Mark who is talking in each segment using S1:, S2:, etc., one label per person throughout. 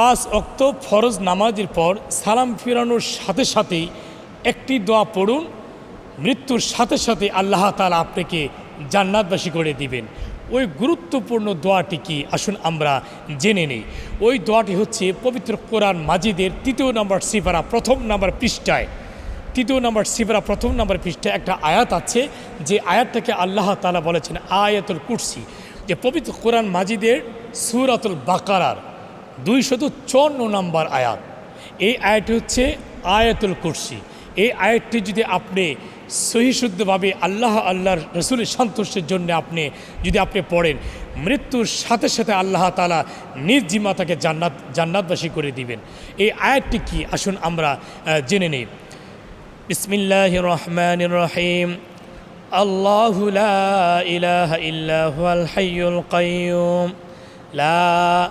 S1: পাঁচ অক্ত ফরজ নামাজের পর সালাম ফিরানোর সাথে সাথেই একটি দোয়া পড়ুন। মৃত্যুর সাথে সাথে আল্লাহ তালা আপনাকে জান্নাতবাসী করে দিবেন। ওই গুরুত্বপূর্ণ দোয়াটি কি? আসুন আমরা জেনে নেই। ওই দোয়াটি হচ্ছে পবিত্র কোরআন মাজিদের তৃতীয় নম্বর সিফারা প্রথম নম্বর পৃষ্ঠায়। তৃতীয় নম্বর সিফারা প্রথম নম্বর পৃষ্ঠায় একটা আয়াত আছে। যে আয়াতটাকে আল্লাহ তালা বলেছেন আয়াতুল কুরসি। যে পবিত্র কোরআন মাজিদের সুরাতুল বাকারার দুইশত চুয়ান্ন নম্বর আয়াত। এই আয়াতটি হচ্ছে আয়াতুল কুরসি। এই আয়াতটি যদি আপনি সহিশুদ্ধভাবে আল্লাহ আল্লাহর রসুলের সন্তোষের জন্য আপনি যদি আপনি পড়েন, মৃত্যুর সাথে সাথে আল্লাহ তালা নিজ জিম্মা তাকে জান্নাত, জান্নাতবাসী করে দিবেন। এই আয়াতটি কি? আসুন আমরা জেনে নিই। বিসমিল্লাহ রহমান রহিম। আল্লাহ ইলাহা ইল্লা হুয়াল হাইয়ুল লা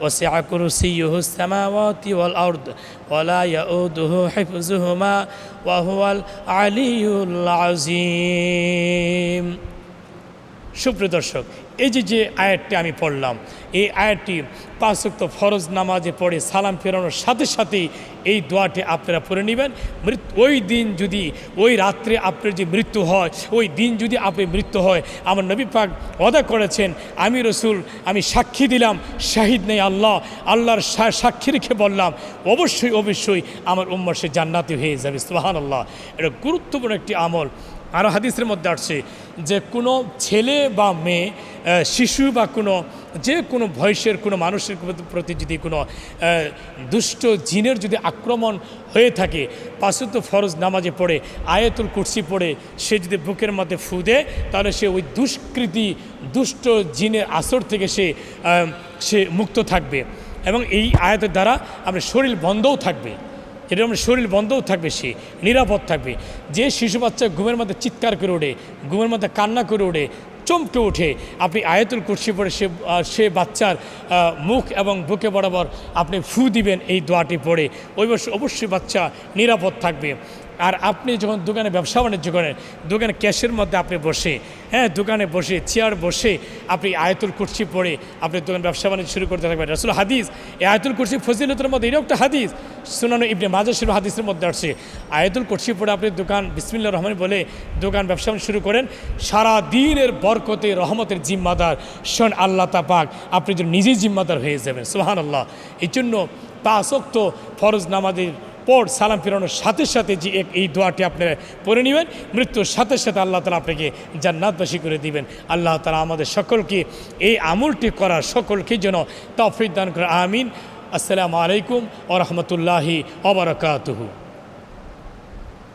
S1: وسع كرسيه السماوات والأرض ولا يؤوده حفظهما وهو العلي العظيم. সুপ্রিয় দর্শক, এই যে যে আয়াতটি আমি পড়লাম, এই আয়াতটি পাঁচক্ত ফরজ নামাজে পড়ে সালাম ফেরানোর সাথে সাথেই এই দোয়াটি আপনারা পড়ে নেবেন। ওই দিন যদি, ওই রাত্রে আপনার যে মৃত্যু হয়, ওই দিন যদি আপনি মৃত্যু হয়, আমার নবী পাক অদা করেছেন, আমি রসুল, আমি সাক্ষী দিলাম, শাহিদ নেই আল্লাহ, আল্লাহর সাক্ষী রেখে বললাম, অবশ্যই অবশ্যই আমার উম্মর সে জান্নাতি হয়ে যাবে সুবাহান আল্লাহ এটা গুরুত্বপূর্ণ একটি আমল। আরও হাদিসের মধ্যে আসছে যে কোনো ছেলে বা মেয়ে শিশু বা কোনো যে কোনো বয়সের কোনো মানুষের প্রতি যদি কোনো দুষ্ট জিনের যদি আক্রমণ হয়ে থাকে পাঁচত ফরজ নামাজে পড়ে, আয়াতুল কুরসি পড়ে, সে যদি বুকের মধ্যে ফু দেয়, তাহলে সে ওই দুষ্কৃতি, দুষ্ট জিনের আসর থেকে সে সে মুক্ত থাকবে এবং এই আয়াতের দ্বারা আপনার শরীর বন্ধও থাকবে। যেটা শরীর বন্ধও থাকবে সে, নিরাপদ থাকবে। যে শিশু বাচ্চা ঘুমের মধ্যে চিৎকার করে ওঠে, ঘুমের মধ্যে কান্না করে ওঠে, চমকে ওঠে, আপনি আয়াতুল কুর্সি পড়ে সে সে বাচ্চার মুখ এবং বুকে বরাবর আপনি ফু দিবেন, এই দোয়াটি পড়ে। ওই অবশ্যই বাচ্চা নিরাপদ থাকবে। আর আপনি যখন দোকানে ব্যবসা বাণিজ্য করেন, দোকানে ক্যাশের মধ্যে আপনি বসে হ্যাঁ দোকানে বসে চেয়ার বসে, আপনি আয়তুল কুর্সি পড়ে, আপনি দোকান ব্যবসা বাণিজ্য শুরু করতে থাকবেন। রসুল হাদিস, এই আয়তুল কুর্সি ফজিলতের মধ্যে এটাও একটা হাদিস, সুনানো ইবনে মাজাসির হাদিসের মধ্যে আসছে। আয়তুল কুর্সি পড়ে আপনি দোকান বিসমিল্লা রহমান বলে দোকান ব্যবসা বাণিজ্য শুরু করেন, সারা দিনের বরকতে, রহমতের জিম্মাদার, শোন আল্লাহ তা পাক, আপনি যদি নিজেই জিম্মাদার হয়ে যাবেন সুহান আল্লাহ এই জন্য তা পাঁচক্ত ফরজ নামাজের পর সালাম ফেরানোর সাথে সাথে যে এই দোয়াটি আপনারা পড়ে নেবেন, মৃত্যুর সাথে সাথে আল্লাহ তালা আপনাকে জান্নাতবাসী করে দিবেন। আল্লাহ তালা আমাদের সকলকে এই আমলটি করার সকলকে যেন তফিক দান করে, আমিন। আসসালামু আলাইকুম ও রহমতুল্লাহি ওবরাকাতুহু